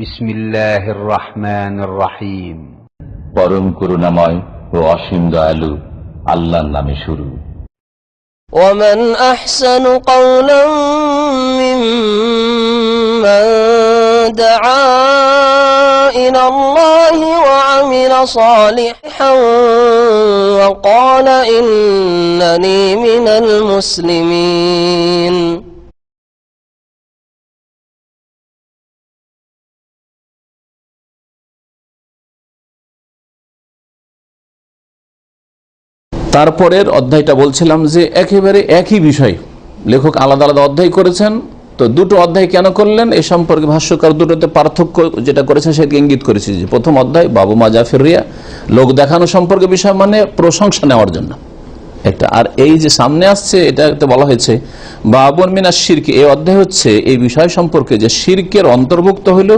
بسم الله الرحمن الرحيم পরম করুণাময় ও অসীম দয়ালু আল্লাহর নামে শুরু ومن أحسن قولا ممن دعا إلى الله وعمل صالحا وقال إنني من المسلمين তারপরের অধ্যায়টা বলছিলাম যে একেবারে একই বিষয়। লেখক আলাদা আলাদা অধ্যায় করেছেন, তো দুটো অধ্যায় কেন করলেন? এ সম্পর্কে ভাষ্যকার দুটোতে পার্থক্য যেটা করেছেন সেটাকে ইঙ্গিত করেছি যে প্রথম অধ্যায়, বাবু মা জাফরিয়া লোক দেখানো সম্পর্কে বিষয় মানে প্রশংসা নেওয়ার জন্য। একটা। আর এই যে সামনে আসছে, এটাতে বলা হয়েছে, বাবন মিনা শির্ক। এই অধ্যায় হচ্ছে, এই বিষয় সম্পর্কে যে শির্কের অন্তর্ভুক্ত হলো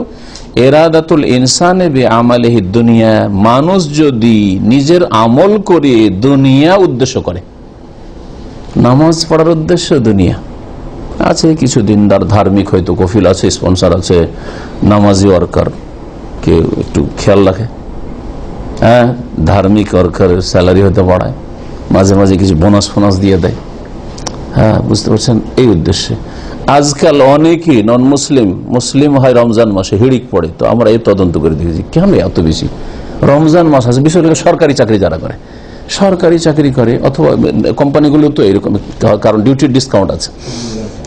এরাদাতুল ইনসানে বে আমালেহি দুনিয়া। মানুষ যদি নিজের আমল করে দুনিয়া উদ্দেশ্য করে, নামাজ পড়ার উদ্দেশ্য দুনিয়া। আছে কিছু দিনদার, ধার্মিক হয়তো, কফিল আছে, স্পন্সর আছে, নামাজি ওয়ার্কার, কেউ একটু খেয়াল রাখে। হ্যাঁ ধার্মিক ওয়ার্কারের স্যালারি হয়তো বাড়ায়। মাঝে মাঝে কিছু বোনাস ফোনাস দিয়ে দেয়। হ্যাঁ বুঝতে পারছেন? এই উদ্দেশ্যে। আজকাল অনেকেই নন মুসলিম মুসলিম হয় রমজান মাসে হিড়িক পড়ে। তো আমরা এই তদন্ত করে দেখেছি, কেন এত বেশি? রমজান মাস আছে, বিশেষ করে সরকারি চাকরি যারা করে। সরকারি চাকরি করে, অথবা কোম্পানিগুলো তো এরকম, কারণ ডিউটির ডিসকাউন্ট আছে।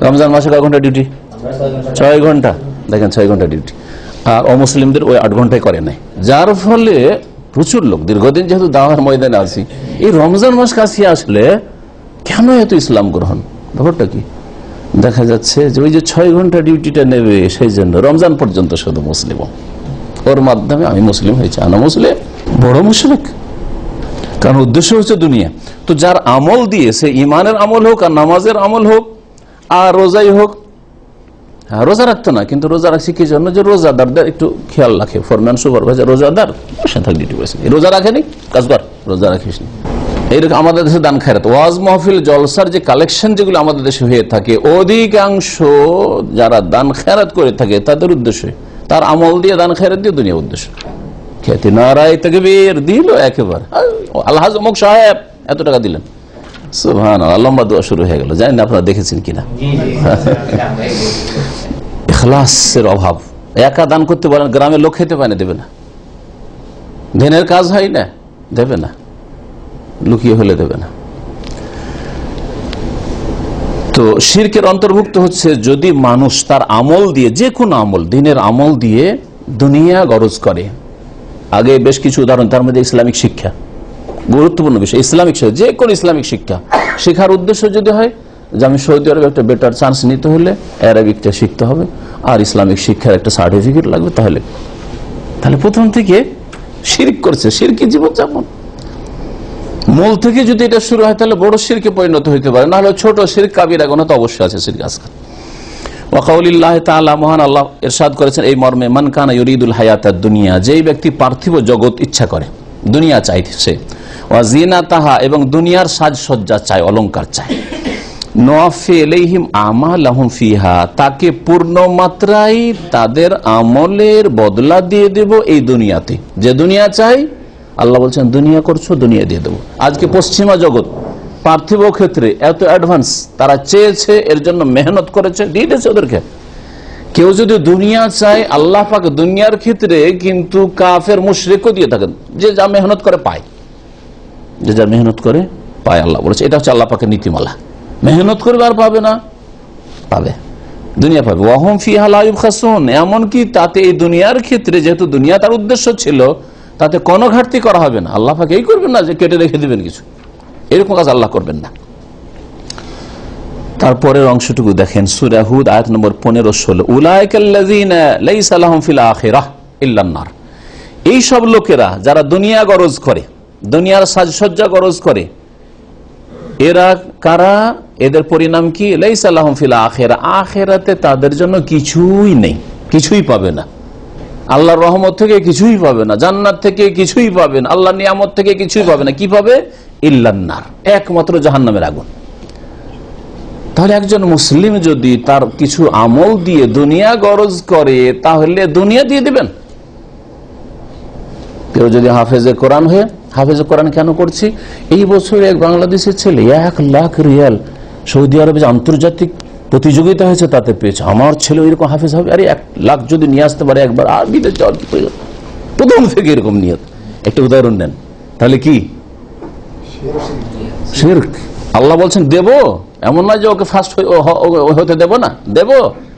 রমজান মাসে কয় ঘণ্টা ডিউটি ছয় ঘণ্টা। দেখেন, ছয় ঘণ্টা ডিউটি আর অমুসলিমদের ওই আট ঘন্টায় করে নাই। যার ফলে প্রচুর লোক, দীর্ঘদিন যেহেতু দাওয়ার ময়দানে আছি। এই রমজান মাস কাছে আসলে কেন এত ইসলাম গ্রহণ? ব্যাপারটা কি? দেখা যাচ্ছে যে ওই যে ছয় ঘণ্টা ডিউটিটা নেবে, সেই জন্য রমজান পর্যন্ত শুধু মুসলিম। ওর মাধ্যমে আমি মুসলিম হয়েছি আনা মুসলিম, বড় মুশরিক। কারণ উদ্দেশ্য হচ্ছে দুনিয়া। তো যার আমল দিয়ে সে ইমানের আমল হোক আর নামাজের আমল হোক, আর রোজাই হোক হ্যাঁ রোজা রাখতো না, কিন্তু রোজা রাখছি কি জন্য? যে রোজাদারদের একটু খেয়াল রাখে। ফরম্যান সুপারভাইজার রোজাদার, বসে থাক ডিউটি করেছে রোজা রাখেনি? কাজ কর, রোজা রাখিস নি। এইরকম আমাদের দেশে দান খায়রাত। ওয়াজ মাহফিল, জলসার যে কালেকশন যেগুলো আমাদের দেশে হয়ে থাকে, অধিকাংশ যারা দান খেরাত করে থাকে, তাদের উদ্দেশ্যে তার আমল দিয়ে দান খেরাত দিয়ে দুনিয়া উদ্দেশ্য। খ্যাতি নারায় তাকে বের দিল একেবারে। আল্লাহ সাহেব, এত টাকা দিলেন। সুহান লম্বা দোয়া শুরু হয়ে গেল। জানি না আপনারা দেখেছেন কিনা? এখলাসের অভাব। একা দান করতে বলেন গ্রামের লোক খেতে পায় না দেবে না। দিনের কাজ হয় না দেবে না। লুকিয়ে হলে দেবে না। তো শিরকের অন্তর্ভুক্ত হচ্ছে যদি মানুষ তার আমল দিয়ে যে কোনো আমল দিনের আমল দিয়ে দুনিয়া গরজ করে। আগে বেশ কিছু উদাহরণ তার মধ্যে ইসলামিক শিক্ষা। গুরুত্বপূর্ণ বিষয়, ইসলামিক শিক্ষা যে কোনো ইসলামিক শিক্ষা। শেখার উদ্দেশ্য যদি হয়, যে আমি সৌদি আরবে একটা বেটার চান্স নিতে হলে অ্যারাবিকটা শিখতে হবে, আর ইসলামিক শিক্ষার একটা সার্টিফিকেট লাগবে, তাহলে। তাহলে প্রথম থেকে শিরিক করছে সিরকি জীবনযাপন। মূল থেকে যদি এটা শুরু হয়, তাহলে বড় শিরকে পরিণত হইতে পারে। না হলে ছোট শির কাবির এখন তো অবশ্যই আছে শির আজকাল। আল্লাহ করেছেন, এই মর্মে, মান কানা ইউরিদুল হায়াতাদ দুনিয়া যেই ব্যক্তি পার্থিব জগৎ ইচ্ছা করে। দুনিয়া চাইছে ওয়া জিনা তাহা এবং দুনিয়ার সাজসজ্জা চায় অলংকার চায় নোয়াফে এলেহিম আমালাহুম ফিহা, তাকে পূর্ণ মাত্রায় তাদের আমলের বদলা দিয়ে দেব এই দুনিয়াতে। যে দুনিয়া চাই, আল্লাহ বলছেন, দুনিয়া করছ, দুনিয়া দিয়ে দেবো। আজকে পশ্চিমা জগৎ, পার্থিব ক্ষেত্রে এত অ্যাডভান্স, তারা চেয়েছে, এর জন্য মেহনত করেছে, দিয়ে দিয়েছে ওদেরকে। কেউ যদি দুনিয়া চায়, আল্লাহ পাক দুনিয়ার ক্ষেত্রে কিন্তু কাফের মুশরিকও দিয়ে থাকেন। যে যা মেহনত করে, পায়। যে যা মেহনত করে, পায় আল্লাহ। বলেছে, এটা হচ্ছে আল্লাহ পাকের নীতিমালা। মেহনত করবে আর পাবে না। পাবে। দুনিয়া পাবে। ওয়াহম ফিহা লাইব খাসুন এমনকি তাতে এই দুনিয়ার ক্ষেত্রে যেহেতু দুনিয়া তার উদ্দেশ্য ছিল, তাতে কোনো ঘাটতি করা হবে না। আল্লাহ পাকে এই করবেন না যে কেটে রেখে দিবেন কিছু। এরকম কাজ আল্লাহ করবেন না। তারপরের অংশটুকু দেখেন সুরাহুদ আয়াত নম্বর পনেরো ষোলো। উলায়কাল্লার এই সব লোকেরা যারা দুনিয়া গরজ করে, দুনিয়ার সাজসজ্জা গরজ করে, এরা কারা? এদের পরিণাম কি? লাইসাল্লাহম ফিলা আখেরা। আখেরাতে তাদের জন্য কিছুই নেই, কিছুই পাবে না। আল্লাহর রহমত থেকে কিছুই পাবে না, জান্নাত থেকে কিছুই পাবে না আল্লাহ নিয়ামত থেকে কিছুই পাবে না। কি পাবে? ইল্লান্নার একমাত্র জাহান্নামের আগুন। তাহলে একজন মুসলিম যদি তার কিছু আমল দিয়ে দুনিয়া গরজ করে, তাহলে দুনিয়া দিয়ে দিবেন। কেউ যদি হাফেজে কোরআন হয়ে, হাফেজে কোরআন কেন করছি? এই বছর এক বাংলাদেশের ছেলে, এক লাখ রিয়াল সৌদি আরবে আন্তর্জাতিক প্রতিযোগিতা হয়েছে তাতে পেয়েছে। আমার ছেলে এরকম হাফেজ হবে? আরে এক লাখ যদি নিয়ে আসতে পারে একবার, আর বিদেশ যাওয়ার কি? প্রথম থেকে এরকম নিয়ত। একটা উদাহরণ নেন। তাহলে কি? আল্লাহ বলছেন, দেব? এমন নয় যে ওকে ফার্স্ট হতে দেব না। দেব।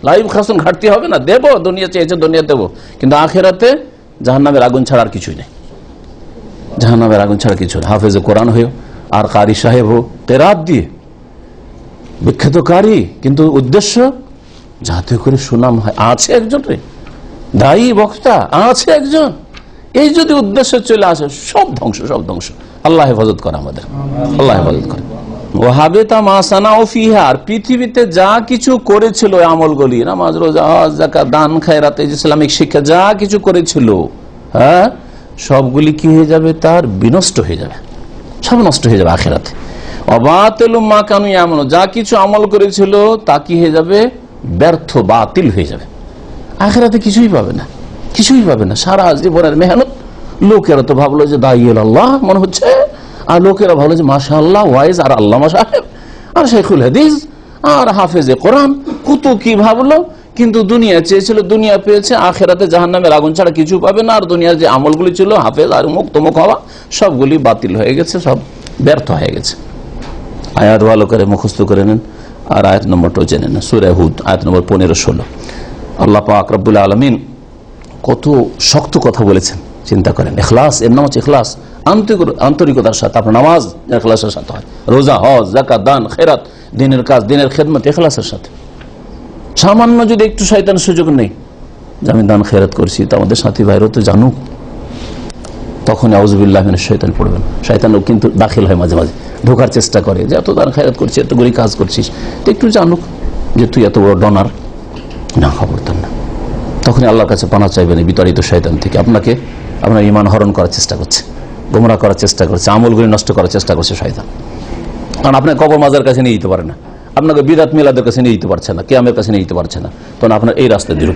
লাইভ খাসুন, ঘাটতি হবে না। দেব। দুনিয়া চেয়েছে, দুনিয়া দেব। কিন্তু আখেরাতে জাহান্নামের আগুন ছাড়া আর কিছুই নেই। জাহান্নামের আগুন ছাড়া কিছু নেই। হাফেজে কোরআন হয়েও আর কারি সাহেব হোক তেরাত দিয়ে। বিখ্যাত কারি, কিন্তু উদ্দেশ্য যাতে করে সুনাম হয়। আছে একজন রে। দায়ী বক্তা, আছে একজন। এই যদি উদ্দেশ্য চলে আসে, সব ধ্বংস সব ধ্বংস। আল্লাহ হেফাজত করে আমাদের। আল্লাহ হেফাজত করে। ওহাবেতা মাসানা ও ফিহার পৃথিবীতে যা কিছু করেছিল আমলগুলি, নামাজ, রোজা দান ইসলামিক শিক্ষা, যা কিছু করেছিল হ্যাঁ সবগুলি হয়ে যাবে? তার বিনষ্ট হয়ে যাবে। সব নষ্ট হয়ে যাবে আখেরাতে। মা এমন যা কিছু আমল করেছিল, তা কি হয়ে যাবে? ব্যর্থ, বাতিল হয়ে যাবে। আখেরাতে কিছুই পাবে না। কিছুই পাবে না। সারা জীবনের মেহনত, লোকেরা তো ভাবলো যে দাইয়েল আল্লাহ, মনে হচ্ছে আর লোকেরা ভালো যে মাসা আল্লাহ ওয়াইজ আর আল্লাহ সাহেব আর শেখুল হাদিস, আর হাফেজে কোরআন, কত কি ভাবলো, কিন্তু দুনিয়া চেয়েছিল, দুনিয়া পেয়েছে, আখেরাতে জাহান নামের আগুন ছাড়া কিছু পাবে না, আর দুনিয়ার যে আমলগুলি ছিল, হাফেজ আর মুখ তমুক হওয়া, সবগুলি বাতিল হয়ে গেছে, সব ব্যর্থ হয়ে গেছে। আয়াত ভালো করে, মুখস্থ করে নেন, আর আয়াত নম্বরটাও জেনে নেন, সুরে হুদ, আয়াত নম্বর পনেরো ষোলো। আল্লাহ পাক আলমিন কত শক্ত কথা বলেছেন, চিন্তা করেন। এখলাস এর নাম হচ্ছে এখলাস আন্তরিকতার সাথে, আপনার নামাজ এখলাসের সাথে হয়। রোজা, হজ জাকাত দান, খেরাত, দিনের কাজ, দিনের খেদমত এখলাসের সাথে। সামান্য যদি একটু শয়তান সুযোগ নেই, যে আমি দান, খেরাত করছি, তো আমাদের সাথী ভাইরও তো জানুক। তখন আউজবিল্লাহ শৈতান পড়বেন। শয়তানও কিন্তু দাখিল হয় মাঝে মাঝে, ঢোকার চেষ্টা করে যে, এত দান খায়রাত করছিস এতগুলি কাজ করছিস। তো একটু জানুক যে, তুই এত বড় ডনার না খবরদার না। তখনই আল্লাহর কাছে পানা চাইবেন বিতাড়িত শয়তান থেকে। আপনাকে, আপনার ইমান হরণ করার চেষ্টা করছে। গোমরা করার চেষ্টা করছে, আমলগুলি নষ্ট করার চেষ্টা করছে শয়তান। কারণ আপনাকে কবর মাজার কাছে নিয়ে যেতে পারে না। আপনাকে বিরাট মিলাদের কাছে নিয়ে যেতে পারছে না, কেয়ামের কাছে নিয়ে যেতে পারছে না। তখন আপনার এই রাস্তায় দিয়ে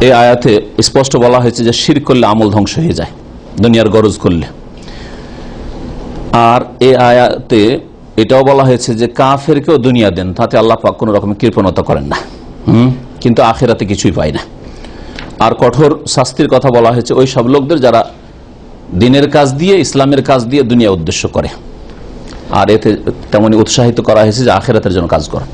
এই আয়াতে স্পষ্ট বলা হয়েছে যে শির করলে আমল ধ্বংস হয়ে যায়, দুনিয়ার গরজ করলে। আর এই আয়াতে এটাও বলা হয়েছে যে কাফেরকেও দুনিয়া দেন, তাতে আল্লাহ পাক কোনো রকমের কৃপণতা করেন না। হুম? কিন্তু আখেরাতে কিছুই পায় না। আর কঠোর শাস্তির কথা বলা হয়েছে, ওই সব লোকদের যারা দিনের কাজ দিয়ে, ইসলামের কাজ দিয়ে দুনিয়া উদ্দেশ্য করে। আর এতে তেমনই উৎসাহিত করা হয়েছে যে আখেরাতের জন্য কাজ করো।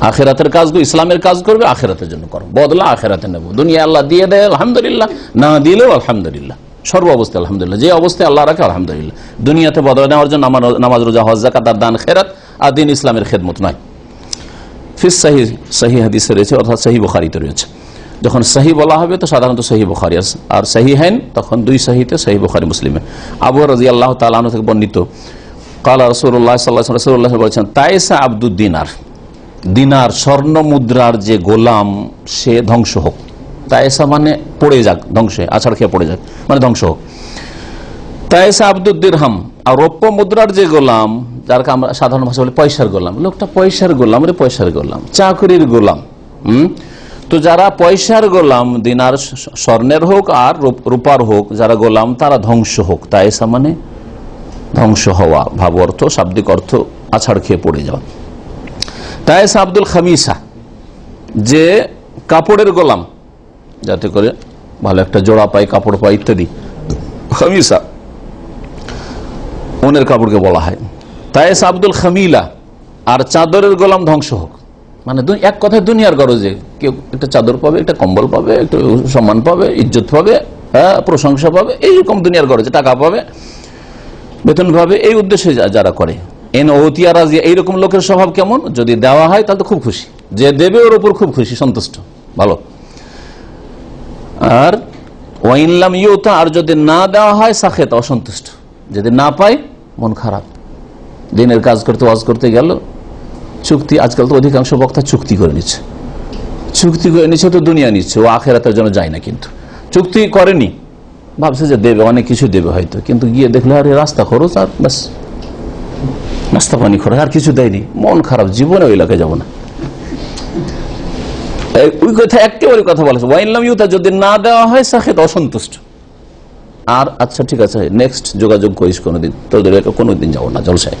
আখেরাতের কাজ করো, ইসলামের কাজ করবে, আখেরাতের জন্য করো। বদলা আখেরাতে নেব। দুনিয়া আল্লাহ দিয়ে দেয়, আলহামদুলিল্লাহ। না দিলেও আলহামদুলিল্লাহ। সর্ব অবস্থায় আলহামদুলিল্লাহ। যে অবস্থায় আল্লাহ রাখে, আলহামদুলিল্লাহ। দুনিয়াতে বদলা নেওয়ার জন্য আমার নামাজ, রোজা, হজ জাকাত আর দান খেরাত আর দিন ইসলামের খেদমত নয়। ফিস সাহি সাহি হাদিসে রয়েছে, অর্থাৎ সাহি বুখারিতে রয়েছে। যখন সাহি বলা হবে, তো সাধারণত সাহি বুখারি আর সাহি হেন তখন দুই সাহিতে সাহি বুখারি, মুসলিমে। আবু রাজি আল্লাহ তালু থেকে বর্ণিত, কালা রসুল্লাহ সাল্লাহ রসুল্লাহ বলছেন তাইসা আব্দুদ দিনার দিনার স্বর্ণ মুদ্রার যে গোলাম, সে ধ্বংস হোক। তাইসা মানে পড়ে যাক, ধ্বংসে আছাড় খেয়ে পড়ে যাক মানে ধ্বংস হোক। তাইসা আব্দুদ দিরহাম আর রৌপ্য মুদ্রার যে গোলাম, যারকে আমরা সাধারণ ভাষা বলি পয়সার গোলাম, লোকটা পয়সার গোলাম রে পয়সার গোলাম, চাকরির গোলাম, হুম? তো যারা পয়সার গোলাম, দিনার স্বর্ণের হোক আর রূপ- রূপার হোক, যারা গোলাম, তারা ধ্বংস হোক। তাইসা মানে ধ্বংস হওয়া ভাব, অর্থ, শাব্দিক অর্থ আছাড় খেয়ে পড়ে যাওয়া। তাইসা আব্দুল খামিসা, যে কাপড়ের গোলাম, যাতে করে ভালো একটা জোড়া পাই কাপড় পাই ইত্যাদি। খামিসা, ওনের কাপড়কে বলা হয়। তাই তাইস আব্দুল খামিলা, আর চাদরের গোলাম ধ্বংস হোক। মানে এক কথায় দুনিয়ার গরজে। কেউ একটা চাদর পাবে, একটা কম্বল পাবে, একটু সম্মান পাবে, ইজ্জত পাবে হ্যাঁ প্রশংসা পাবে, এইরকম দুনিয়ার গরজে টাকা পাবে। বেতন পাবে এই উদ্দেশ্যে যারা করে। এন ওতিয়া এইরকম লোকের স্বভাব কেমন? যদি দেওয়া হয়, তাহলে তো খুব খুশি। যে দেবে ওর উপর খুব খুশি, সন্তুষ্ট। ভালো। আর ওয়াইনলাম ইউতা, আর যদি না দেওয়া হয় সাখেত অসন্তুষ্ট। যদি না পায়, মন খারাপ। দিনের কাজ করতে, ওয়াজ করতে গেল চুক্তি, আজকাল তো অধিকাংশ বক্তা চুক্তি করে নিচ্ছে। চুক্তি করে নিচ্ছে তো দুনিয়া নিচ্ছে, ও আখেরাতের জন্য যায় না কিন্তু। চুক্তি করেনি, ভাবছে যে দেবে, অনেক কিছু দেবে হয়তো। কিন্তু গিয়ে দেখলে, আরে রাস্তা খরচ আর ব্যাস। নাস্তা পানি খরচ, আর কিছু দেয়নি। মন খারাপ, জীবনে ওই এলাকায় যাব না। ওই কথা একেবারে কথা বলেছে ওয়াইনলাম ইউতা যদি না দেওয়া হয় সাহেদ অসন্তুষ্ট। আর আচ্ছা ঠিক আছে নেক্সট যোগাযোগ করিস কোনোদিন। তোদের কোনোদিন যাব না, জলসায়।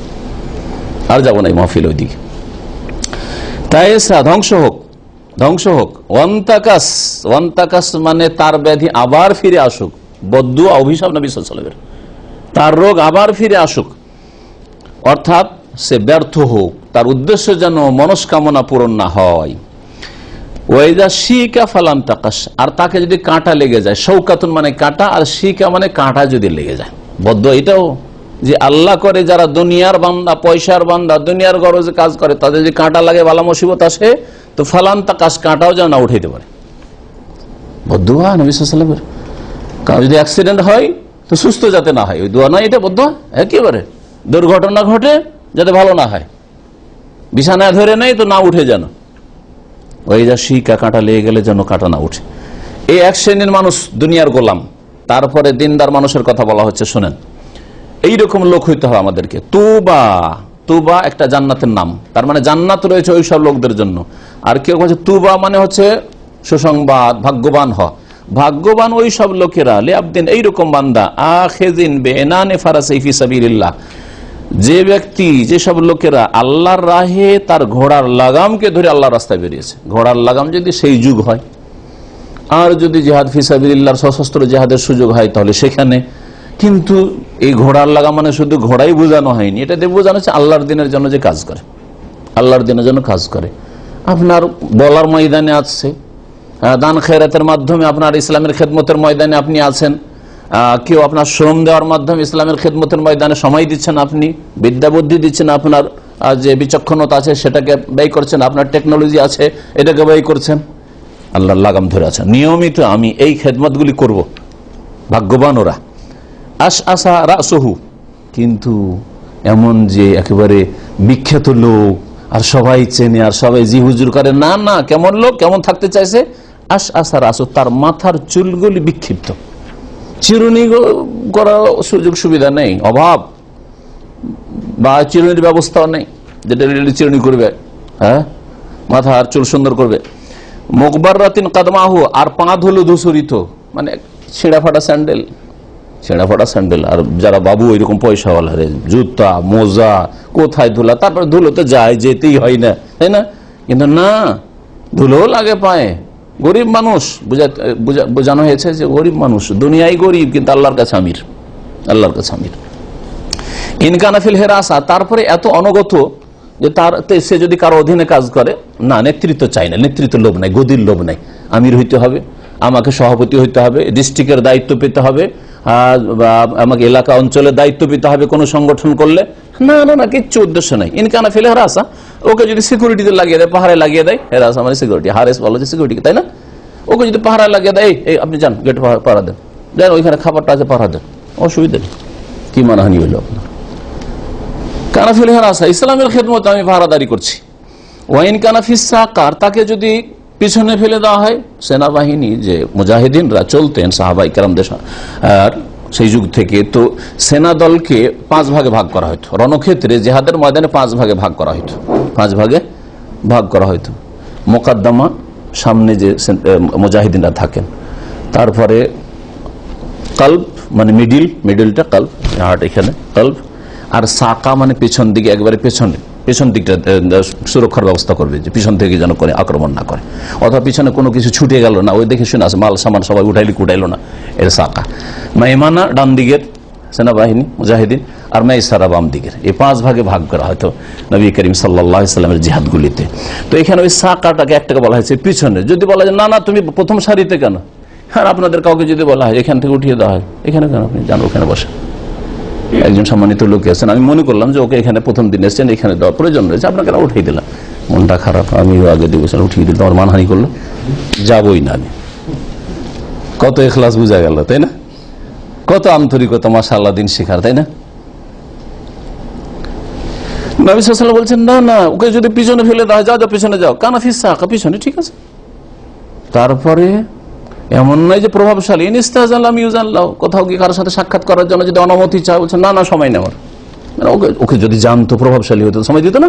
আর যাব না এই মাহফিল ওইদিকে। তাই এসা ধ্বংস হোক ধ্বংস হোক। ওয়ান্তাকাস ওয়ান্তাকাস মানে তার ব্যাধি আবার ফিরে আসুক। বদ্দু অভিশাপ নবী সাল্লামের তার রোগ আবার ফিরে আসুক। অর্থাৎ সে ব্যর্থ হোক। তার উদ্দেশ্য যেন মনস্কামনা পূরণ না হয়। ওয়াইদা শিকা ফালান তাকাস আর তাকে যদি কাঁটা লেগে যায়, শৌকাতুন মানে কাঁটা, আর শিকা মানে কাঁটা যদি লেগে যায়। বদ্ধ এটাও যে আল্লাহ করে যারা দুনিয়ার বান্দা, পয়সার বান্দা, দুনিয়ার গরজে কাজ করে, তাদের যে কাঁটা লাগে বালা মুসিবত আসে, তো ফালান তাকাস কাঁটাও যেন না উঠাইতে পারে। বদুয়া নবী সাল্লামের কারণ যদি অ্যাক্সিডেন্ট হয়, তো সুস্থ যাতে না হয়। ওই দোয়া নয়, এটা বদ্ধ একেবারে। দুর্ঘটনা ঘটে, যাতে ভালো না হয়। বিছানায় ধরে নেই, তো না উঠে যেন। ওই যা শিকা কাঁটা লেগে গেলে যেন কাঁটা না উঠে। এই এক শ্রেণির মানুষ দুনিয়ার গোলাম। তারপরে দিনদার মানুষের কথা বলা হচ্ছে, শোনেন। এইরকম লোক হইতে হবে আমাদেরকে। তুবা। তুবা একটা জান্নাতের নাম। তার মানে জান্নাত রয়েছে ওই সব লোকদের জন্য। আর কেউ বলছে, তুবা মানে হচ্ছে সুসংবাদ, ভাগ্যবান হ ভাগ্যবান ওই সব লোকেরা লে আবদিন এইরকম বান্দা। আখেদিন বেনানে ফারাসাইফি সাবিল্লাহ যে ব্যক্তি, যেসব লোকেরা আল্লাহর রাহে তার ঘোড়ার লাগামকে ধরে আল্লাহর রাস্তায় বেরিয়েছে। ঘোড়ার লাগাম যদি সেই যুগ হয়, আর যদি জেহাদ ফিসাবিল্লাহর সশস্ত্র জেহাদের সুযোগ হয়, তাহলে সেখানে কিন্তু এই ঘোড়ার লাগা মানে শুধু ঘোড়াই বোঝানো হয়নি। এটা দিয়ে বোঝানো হচ্ছে আল্লাহর দিনের জন্য যে কাজ করে। আল্লাহর দিনের জন্য কাজ করে। আপনার বলার ময়দানে আছে দান খেরাতের মাধ্যমে আপনার ইসলামের খেদমতের ময়দানে আপনি আছেন কেউ আপনার শ্রম দেওয়ার মাধ্যমে ইসলামের খেদমতের ময়দানে সময় দিচ্ছেন আপনি বিদ্যা বুদ্ধি দিচ্ছেন আপনার যে বিচক্ষণতা আছে সেটাকে ব্যয় করছেন, আপনার টেকনোলজি আছে, এটাকে ব্যয় করছেন। আল্লাহর লাগাম ধরে আছেন। নিয়মিত আমি এই খেদমতগুলি করব। ভাগ্যবান ওরা। আস আসা রাসহু। কিন্তু এমন যে একেবারে বিখ্যাত লোক, আর সবাই চেনে, আর সবাই জি হুজুর করে, না না, কেমন লোক, কেমন থাকতে চাইছে? আশ আসা রাসু তার মাথার চুলগুলি বিক্ষিপ্ত। চিরুনি করার সুযোগ সুবিধা নেই, অভাব। বা চিরুনির ব্যবস্থাও নেই, যেটা চিরুনি করবে হ্যাঁ? মাথার চুল সুন্দর করবে। মোকবার রাতিন কাদমাহু, আর পা ধুলো ধূসরিত মানে ছেঁড়া ফাটা স্যান্ডেল। ছেঁড়া ফাটা স্যান্ডেল। আর যারা বাবু ওইরকম পয়সাওয়ালা রে, জুতা, মোজা, কোথায় ধুলা? তারপরে ধুলো তো যায়, যেতেই হয় না, তাই না? কিন্তু না, ধুলোও লাগে পায়ে। গরিব মানুষ, বুঝা- বুঝা- বোঝানো হয়েছে যে গরিব মানুষ দুনিয়ায় গরিব, কিন্তু আল্লাহর কাছে আমির। আল্লাহর কাছে আমির। ইনকানাফিল হেরাসা, তারপরে এত অনগত যে তার সে যদি কারও অধীনে কাজ করে, না, নেতৃত্ব চাই না, নেতৃত্ব লোভ নাই, গদির লোভ নাই। আমির হইতে হবে, আমাকে সভাপতি হইতে হবে, ডিস্ট্রিক্টের দায়িত্ব পেতে হবে আমাকে এলাকা অঞ্চলের দায়িত্ব পেতে হবে কোনো সংগঠন করলে? না না না কিচ্ছু উদ্দেশ্য নাই। ইনকানা ফেলে হেরাসা ওকে যদি সিকিউরিটিতে লাগিয়ে দেয় পাহাড়ে লাগিয়ে দেয় হেরাসা মানে সিকিউরিটি হারেস বলো যে সিকিউরিটি তাই না? ওকে যদি পাহাড়ে লাগিয়ে দেয় এই, আপনি যান গেট পাহারা দেন। যান ওইখানে খাবারটা আছে পাহারা দেন। অসুবিধা নেই। কি মানহানি হইল আপনার? কানাফিল হেরাসা ইসলামের খেদমত আমি ভাড়াদারি করছি। ওয়াইন কানাফিস সাকার তাকে যদি পিছনে ফেলে দেওয়া হয় সেনাবাহিনী যে মুজাহিদিনরা চলতেন, সাহাবাই কেরামদের সা- আর সেই যুগ থেকে, তো সেনা দলকে পাঁচ ভাগে ভাগ করা হতো রণক্ষেত্রে জেহাদের ময়দানে পাঁচ ভাগে ভাগ করা হতো পাঁচ ভাগে ভাগ করা হতো মোকাদ্দমা, সামনে যে মুজাহিদিনরা থাকেন। তারপরে কাল্প মানে মিডিল, মিডিলটা কাল্প হার্ট এখানে, কাল্প। আর সাকা মানে পেছন দিকে, একবারে পেছনে। পেছন দিকটা সুরক্ষার ব্যবস্থা করবে যে পিছন থেকে যেন করে আক্রমণ না করে। অথবা পিছনে কোনো কিছু ছুটে গেল না, ওই দেখে শুনে আসে মাল, সামান সবাই উঠাইলি, কুটাইলো না, এর সাকা। মাইমানা ডান দিকের সেনাবাহিনী, মুজাহিদিন, আর মাইসারা বাম দিকের। এই পাঁচ ভাগে ভাগ করা হয়তো নবী করিম সাল্লাহ ইসলামের জিহাদগুলিতে। তো এখানে ওই সাকাটাকে একটাকে বলা হয়েছে পিছনে। যদি বলা যায়, না না, তুমি প্রথম সারিতে কেন? হ্যাঁ আপনাদের কাউকে যদি বলা হয়, এখান থেকে উঠিয়ে দেওয়া হয়। এখানে কেন আপনি যান, ওখানে বসে একজন সম্মানিত লোক আছেন। আমি মনে করলাম যে ওকে এখানে প্রথম দিন এসছেন, এখানে দেওয়ার প্রয়োজন রয়েছে। আপনাকে না উঠিয়ে দিলাম। মনটা খারাপ আমি আগে দিবসেন উঠিয়ে দিলাম। আমার মানহানি করল। যাবই না আমি। কত এখলাস বোঝা গেল, তাই না? কত আন্তরিকতা মাসাল্লাহ দিন শেখার, তাই না? বলছেন, না না, ওকে যদি পিছনে ফেলে দেওয়া যাও যাও, পিছনে যাও। কানা ফিসা পিছনে, ঠিক আছে? তারপরে এমন নয় যে প্রভাবশালী। ইনিস্তাজাল্লাম ইউজাল্লাহ কোথাও গিয়ে কারোর সাথে সাক্ষাৎ করার জন্য যদি অনুমতি চায় বলছে, না না, সময় নেওয়ার মানে ওকে ওকে যদি জানতো প্রভাবশালী হতো, সময় দিত না।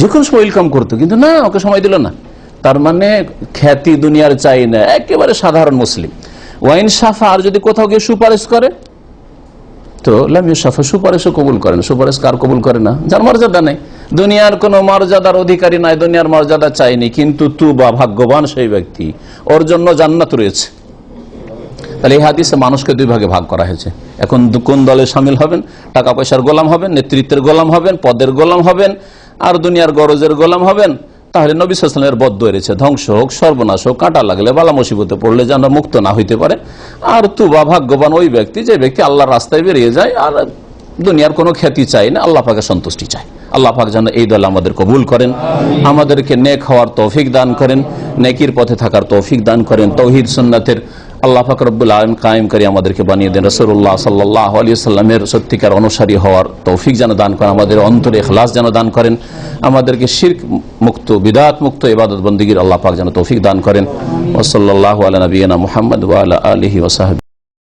যে কোনো সময় ওয়েলকাম করতো, কিন্তু না, ওকে সময় দিল না। তার মানে খ্যাতি দুনিয়ার চাই না, একেবারে সাধারণ মুসলিম। ওয়াইন সাফা আর যদি কোথাও গিয়ে সুপারিশ করে, তো লামিউ সাফা সুপারিশও কবুল করেন সুপারিশ কার কবুল করে না? যার মর্যাদা নেই। দুনিয়ার কোন মর্যাদার অধিকারী নাই, দুনিয়ার মর্যাদা চাইনি, কিন্তু তু বা ভাগ্যবান সেই ব্যক্তি। ওর জন্য জান্নাত রয়েছে। তাহলে এই হাদিসে মানুষকে দুই ভাগে ভাগ করা হয়েছে। এখন কোন দলে সামিল হবেন? টাকা পয়সার গোলাম হবেন, নেতৃত্বের গোলাম হবেন, পদের গোলাম হবেন, আর দুনিয়ার গরজের গোলাম হবেন। তাহলে নবী সালামের বদ্ধ এড়েছে ধ্বংস হোক, সর্বনাশ হোক, কাঁটা লাগলে বালা মুসিবতে পড়লে যেন মুক্ত না হইতে পারে। আর তু বা ভাগ্যবান ওই ব্যক্তি, যে ব্যক্তি আল্লাহর রাস্তায় বেরিয়ে যায়, আর দুনিয়ার কোনো খ্যাতি চাই না, আল্লাহ পাকে সন্তুষ্টি চায়। আল্লাহ পাক যেন এই দল আমাদের কবুল করেন, আমাদেরকে নেক হওয়ার তৌফিক দান করেন, নেকির পথে থাকার তৌফিক দান করেন, তৌহিদ সুন্নাতের আল্লাহ পাক রব্বুল আলম কায়েম করে আমাদেরকে বানিয়ে দেন। রসুল্লাহ সাল্লাহ আলী সাল্লামের সত্যিকার অনুসারী হওয়ার তৌফিক যেন দান করেন, আমাদের অন্তরে এখলাস যেন দান করেন, আমাদেরকে শির্ক মুক্ত, বিদাত মুক্ত, ইবাদত বন্দীগীর আল্লাহ পাক যেন তৌফিক দান করেন। ওসল্লাহ আলা নবীনা মোহাম্মদ ওয়ালা আলহি ওসাহাব